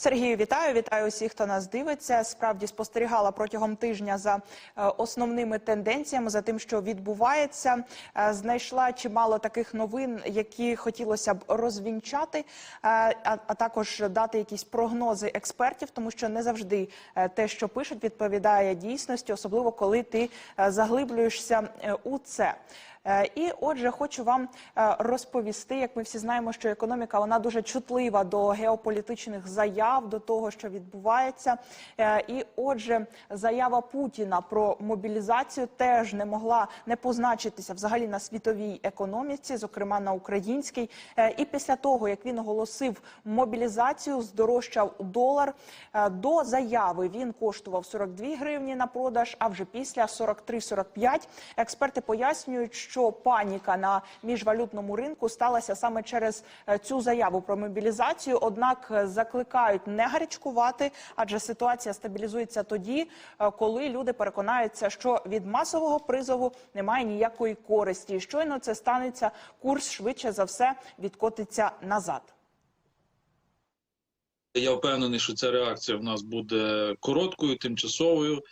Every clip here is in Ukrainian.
Сергію, вітаю! Вітаю усіх, хто нас дивиться. Справді спостерігала протягом тижня за е, основними тенденціями, за тим, що відбувається. Е, Знайшла чимало таких новин, які хотілося б розвінчати, е, а, також дати якісь прогнози експертів, тому що не завжди те, що пишуть, відповідає дійсності, особливо коли ти заглиблюєшся у це. Е, І отже, хочу вам е, розповісти, як ми всі знаємо, що економіка вона дуже чутлива до геополітичних заяв, до того, що відбувається. Е, І отже, заява Путіна про мобілізацію теж не могла не позначитися взагалі на світовій економіці, зокрема на українській. І після того, як він оголосив мобілізацію, здорожчав долар. До заяви він коштував 42 гривні на продаж, а вже після 43-45. Експерти пояснюють, що паніка на міжвалютному ринку сталася саме через е, цю заяву про мобілізацію. Однак е, закликають не гарячкувати, адже ситуація стабілізується тоді, е, коли люди переконаються, що від масового призову немає ніякої користі. І щойно це станеться, курс швидше за все відкотиться назад. Я впевнений, що ця реакція в нас буде короткою, тимчасовою,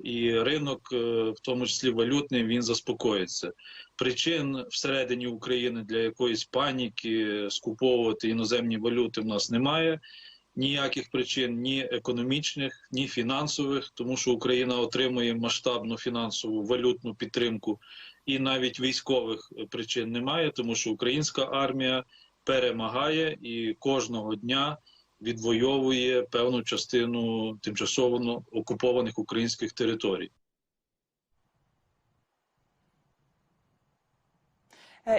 і ринок, е, в тому числі валютний, він заспокоїться. Причин всередині України для якоїсь паніки скуповувати іноземні валюти в нас немає. Ніяких причин ні економічних, ні фінансових, тому що Україна отримує масштабну фінансову валютну підтримку, і навіть військових причин немає, тому що українська армія перемагає і кожного дня відвоює певну частину тимчасово окупованих українських територій.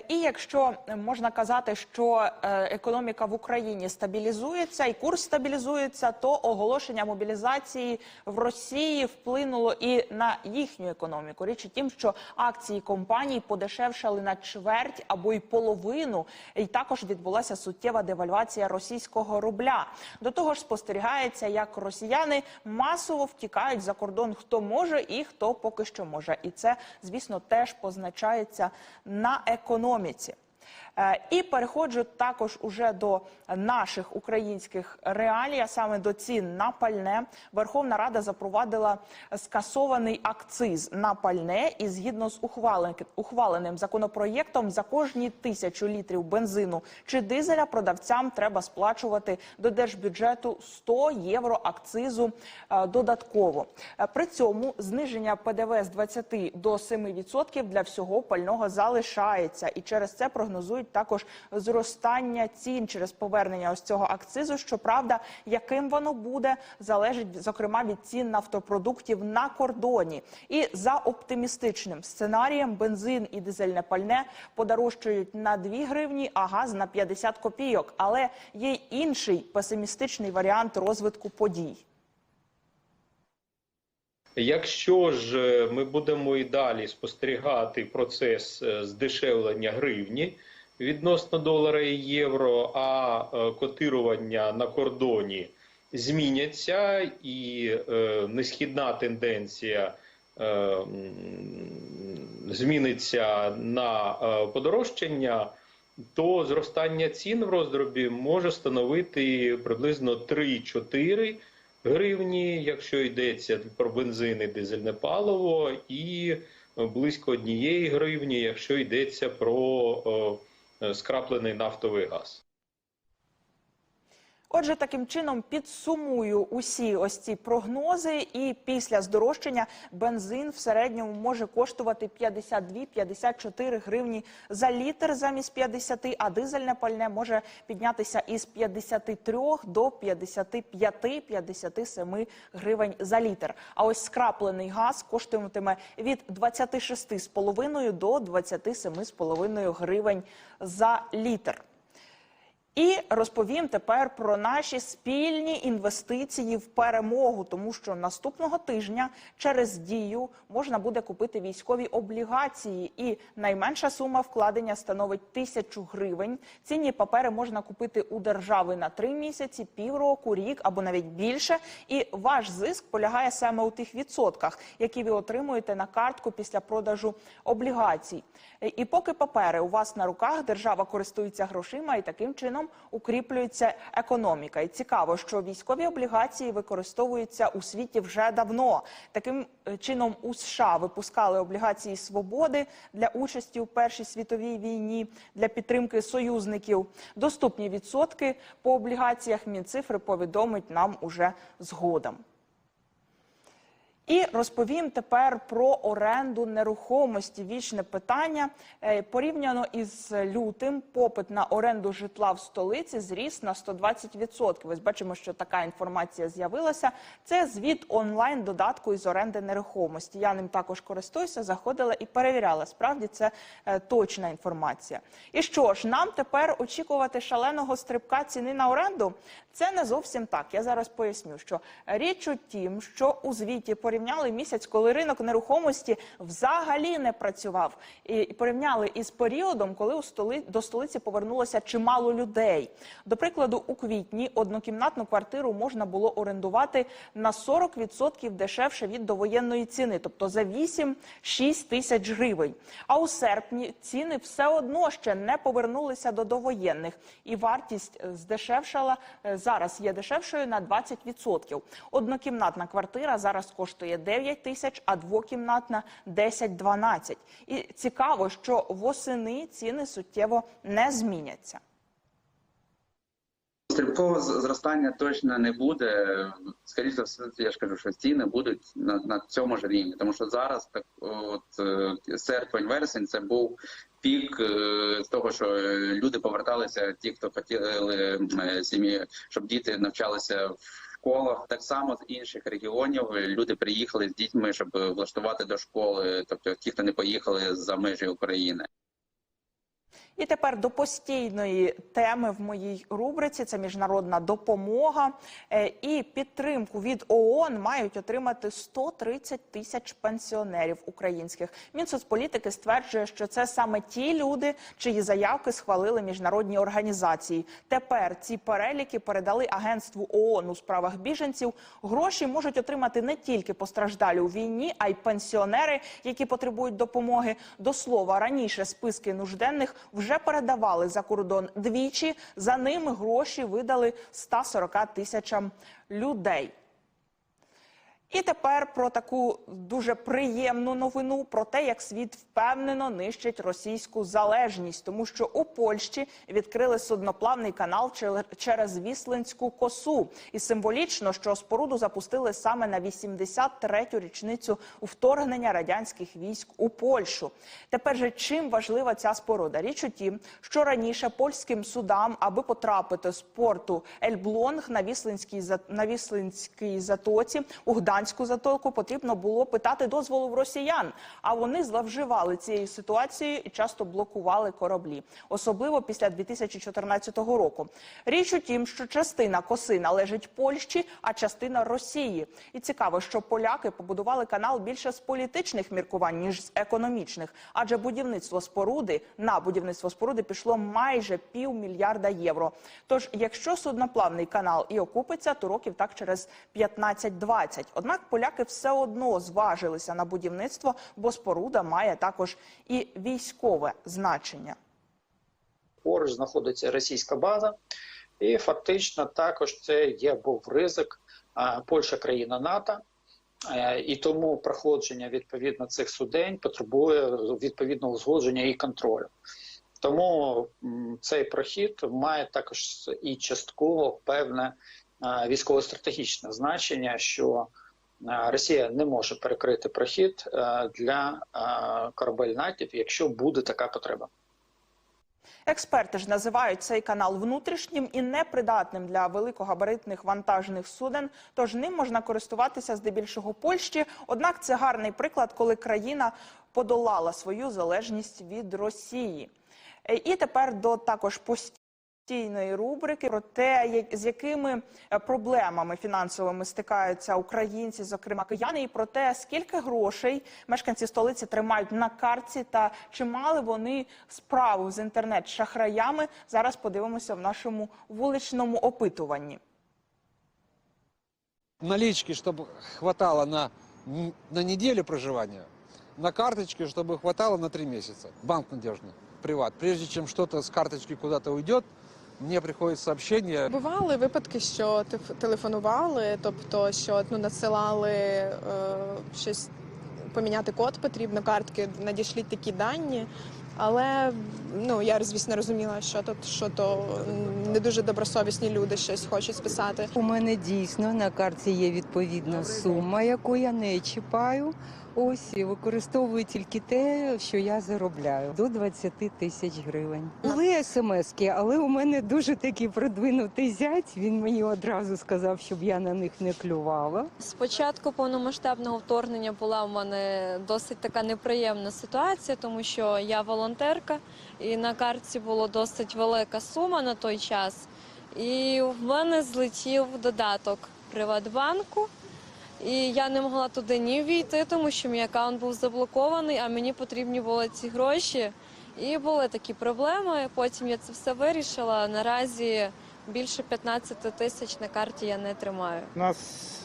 І якщо е, можна казати, що е, економіка в Україні стабілізується і курс стабілізується, то оголошення мобілізації в Росії вплинуло і на їхню економіку. Річ у тім, що акції компаній подешевшали на чверть або й половину, і також відбулася суттєва девальвація російського рубля. До того ж, спостерігається, як росіяни масово втікають за кордон, хто може і хто поки що може. І це, звісно, теж позначається на економіці. Е, І переходжу також уже до наших українських реалій, а саме до цін на пальне. Верховна Рада запровадила скасований акциз на пальне, і згідно з ухвален- ухваленим законопроєктом за кожні тисячу літрів бензину чи дизеля продавцям треба сплачувати до держбюджету 100 євро акцизу е, додатково. Е, При цьому зниження ПДВ з 20 до 7% для всього пального залишається, і через це прогнозують також зростання цін через повернення ось цього акцизу. Щоправда, яким воно буде, залежить зокрема від цін нафтопродуктів на кордоні. І за оптимістичним сценарієм бензин і дизельне пальне подорожчають на 2 гривні, а газ на 50 копійок. Але є інший песимістичний варіант розвитку подій. Якщо ж е, ми будемо і далі спостерігати процес е, здешевлення гривні відносно долара і євро, а е, котирування на кордоні зміняться, і е, несхідна тенденція е, зміниться на е, подорожчання, то зростання цін в роздробі може становити приблизно 3-4 гривні, якщо йдеться про бензин і дизельне паливо, і близько однієї гривні, якщо йдеться про е, скраплений нафтовий газ. Отже, таким чином підсумую усі ось ці прогнози, і після здорожчання бензин в середньому може коштувати 52-54 гривні за літр замість 50, а дизельне пальне може піднятися із 53 до 55-57 гривень за літр. А ось скраплений газ коштуватиме від 26,5 до 27,5 гривень за літр. І розповім тепер про наші спільні інвестиції в перемогу, тому що наступного тижня через дію можна буде купити військові облігації, і найменша сума вкладення становить тисячу гривень. Цінні папери можна купити у держави на три місяці, півроку, рік або навіть більше. І ваш зиск полягає саме у тих відсотках, які ви отримуєте на картку після продажу облігацій. І поки папери у вас на руках, держава користується грошима і таким чином укріплюється економіка. І цікаво, що військові облігації використовуються у світі вже давно. Таким е, чином у США випускали облігації свободи для участі у Першій світовій війні для підтримки союзників. Доступні відсотки по облігаціях Мінцифри повідомить нам уже згодом. І розповім тепер про оренду нерухомості. Вічне питання Е, порівняно із лютим. Попит на оренду житла в столиці зріс на 120%. Ось бачимо, що така інформація з'явилася. Це звіт онлайн додатку із оренди нерухомості. Я ним також користуюся, заходила і перевіряла. Справді це е, точна інформація. І що ж, нам тепер очікувати шаленого стрибка ціни на оренду? Це не зовсім так. Я зараз поясню, що річ у тім, що у звіті порівняли місяць, коли ринок нерухомості взагалі не працював, і порівняли із періодом, коли у столи до столиці повернулося чимало людей. До прикладу, у квітні однокімнатну квартиру можна було орендувати на 40% дешевше від довоєнної ціни, тобто за 8-6 тисяч гривень. А у серпні ціни все одно ще не повернулися до довоєнних, і вартість е, здешевшала е, зараз є дешевшою на 20%. Однокімнатна квартира зараз коштує 9 тисяч, а двокімнатна 10-12. І цікаво, що восени ціни суттєво не зміняться. Стрибкового зростання точно не буде. Скоріше за все, я ж кажу, що ціни будуть на, на цьому ж рівні. Тому що зараз так, от е, серпень, вересень це був пік е, з того, що е, люди поверталися, ті, хто хотіли сім'ї, щоб діти навчалися в школах. Так само з інших регіонів люди приїхали з дітьми, щоб влаштувати до школи, тобто ті, хто не поїхали за межі України. І тепер до постійної теми в моїй рубриці це міжнародна допомога Е, і підтримку від ООН мають отримати 130 тисяч пенсіонерів українських. Мінсоцполітики стверджує, що це саме ті люди, чиї заявки схвалили міжнародні організації. Тепер ці переліки передали агентству ООН у справах біженців. Гроші можуть отримати не тільки постраждалі у війні, а й пенсіонери, які потребують допомоги. До слова, раніше списки нужденних вже передавали за кордон двічі. За ними гроші видали 140 тисячам людей. І тепер про таку дуже приємну новину про те, як світ впевнено нищить російську залежність, тому що у Польщі відкрили судноплавний канал через Віслинську косу. І символічно, що споруду запустили саме на 83-ю річницю вторгнення радянських військ у Польщу. Тепер же чим важлива ця споруда? Річ у тім, що раніше польським судам, аби потрапити з порту Ельблонг на Віслинській за- на Віслинській затоці у Гданську затоку потрібно було питати дозволу в росіян. А вони зловживали цією ситуацією і часто блокували кораблі, особливо після 2014 року. Річ у тім, що частина коси належить Польщі, а частина Росії. І цікаво, що поляки побудували канал більше з політичних міркувань ніж з економічних, адже будівництво споруди на будівництво споруди пішло майже півмільярда євро. Тож, якщо судноплавний канал і окупиться, то років так через 15-20. Однак поляки все одно зважилися на будівництво, бо споруда має також і військове значення. поруч знаходиться російська база, і фактично також це є був ризик. Польща країна НАТО, е, і тому проходження відповідно цих судень потребує відповідного узгодження і контролю. Тому цей прохід має також і частково певне військово-стратегічне значення, що Росія не може перекрити прохід е, для е, корабель натів, якщо буде така потреба. Експерти ж називають цей канал внутрішнім і непридатним для великогабаритних вантажних суден. Тож ним можна користуватися здебільшого Польщі. Однак це гарний приклад, коли країна подолала свою залежність від Росії. Е, І тепер до також постійної рубрики про те, як- з якими е, проблемами фінансовими стикаються українці, зокрема кияни, і про те, скільки грошей мешканці столиці тримають на картці та чи мали вони справу з інтернет-шахраями. Зараз подивимося в нашому вуличному опитуванні. налички, чтобы хватало на, н- на неделю проживания, на карточке, чтобы хватало на три месяца. Банк надежный, приват. Прежде чем что-то с карточки куда-то уйдет, мне приходять сообщення. Бували випадки, що телефонували, тобто що ну надсилали е, щось поміняти код потрібно картки, надішліть такі дані. Але ну я звісно розуміла, що тут що то не дуже добросовісні люди щось хочуть списати. У мене дійсно на карті є відповідна сума, яку я не чіпаю. Ось і використовую тільки те, що я заробляю до 20 тисяч гривень. Були смски, але у мене дуже такий продвинутий зять. Він мені одразу сказав, щоб я на них не клювала. Спочатку повномасштабного вторгнення була в мене досить така неприємна ситуація, тому що я волонтерка, і на картці була досить велика сума на той час. І в мене злетів додаток Приватбанку. І я не могла туди ні війти, тому що мій аккаунт був заблокований, а мені потрібні були ці гроші. І були такі проблеми. Потім я це все вирішила. Наразі більше 15 тисяч на карті я не тримаю. У нас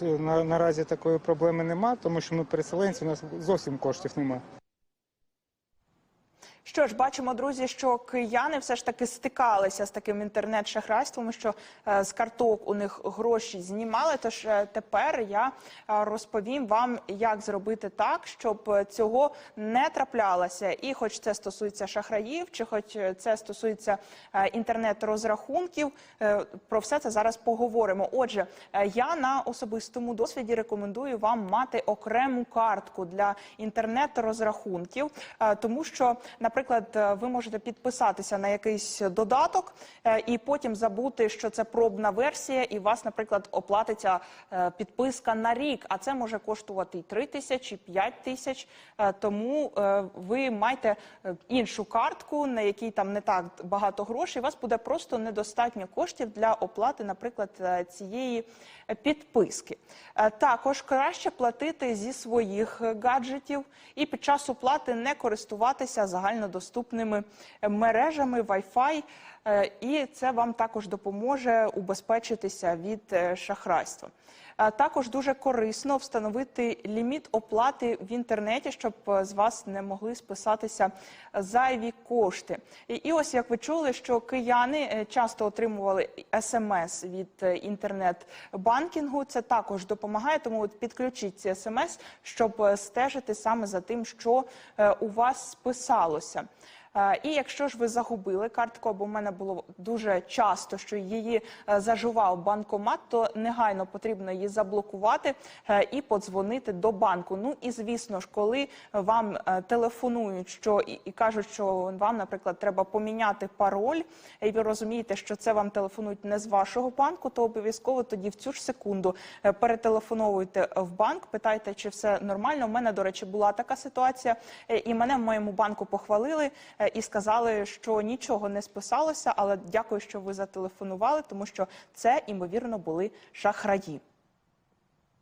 е, на, наразі такої проблеми нема, тому що ми переселенці, у нас зовсім коштів немає. Що ж, бачимо, друзі, що кияни все ж таки стикалися з таким інтернет-шахрайством, що е, з карток у них гроші знімали. Тож е, тепер я е, розповім вам, як зробити так, щоб цього не траплялося. І хоч це стосується шахраїв, чи хоч це стосується інтернет-розрахунків, про все це зараз поговоримо. Отже, я на особистому досвіді рекомендую вам мати окрему картку для інтернет-розрахунків, тому що, наприклад, е, ви можете підписатися на якийсь додаток е, і потім забути, що це пробна версія, і вас, наприклад, оплатиться е, підписка на рік, а це може коштувати і 3 тисячі, 5 тисяч. Тому ви маєте іншу картку, на якій там не так багато грошей. Вас буде просто недостатньо коштів для оплати, наприклад, цієї підписки. Також краще платити зі своїх гаджетів і під час оплати не користуватися загальнодоступними мережами Wi-Fi. Е, І це вам також допоможе убезпечитися від е, шахрайства. Е, Також дуже корисно встановити ліміт оплати в інтернеті, щоб з вас не могли списатися зайві кошти. І, ось як ви чули, що кияни часто отримували смс від інтернет-банкінгу. Це також допомагає. Тому підключіть ці смс, щоб стежити саме за тим, що у вас списалося. Е, І якщо ж ви загубили картку, або в мене було дуже часто, що її е, заживав банкомат, то негайно потрібно її заблокувати е, і подзвонити до банку. Ну і звісно ж, коли вам телефонують, що і, кажуть, що вам, наприклад, треба поміняти пароль, і ви розумієте, що це вам телефонують не з вашого банку, то обов'язково тоді в цю ж секунду перетелефоновуйте в банк, питайте, чи все нормально. У мене, до речі, була така ситуація, і мене в моєму банку похвалили і сказали, що нічого не списалося, але дякую, що ви зателефонували, тому що це імовірно були шахраї.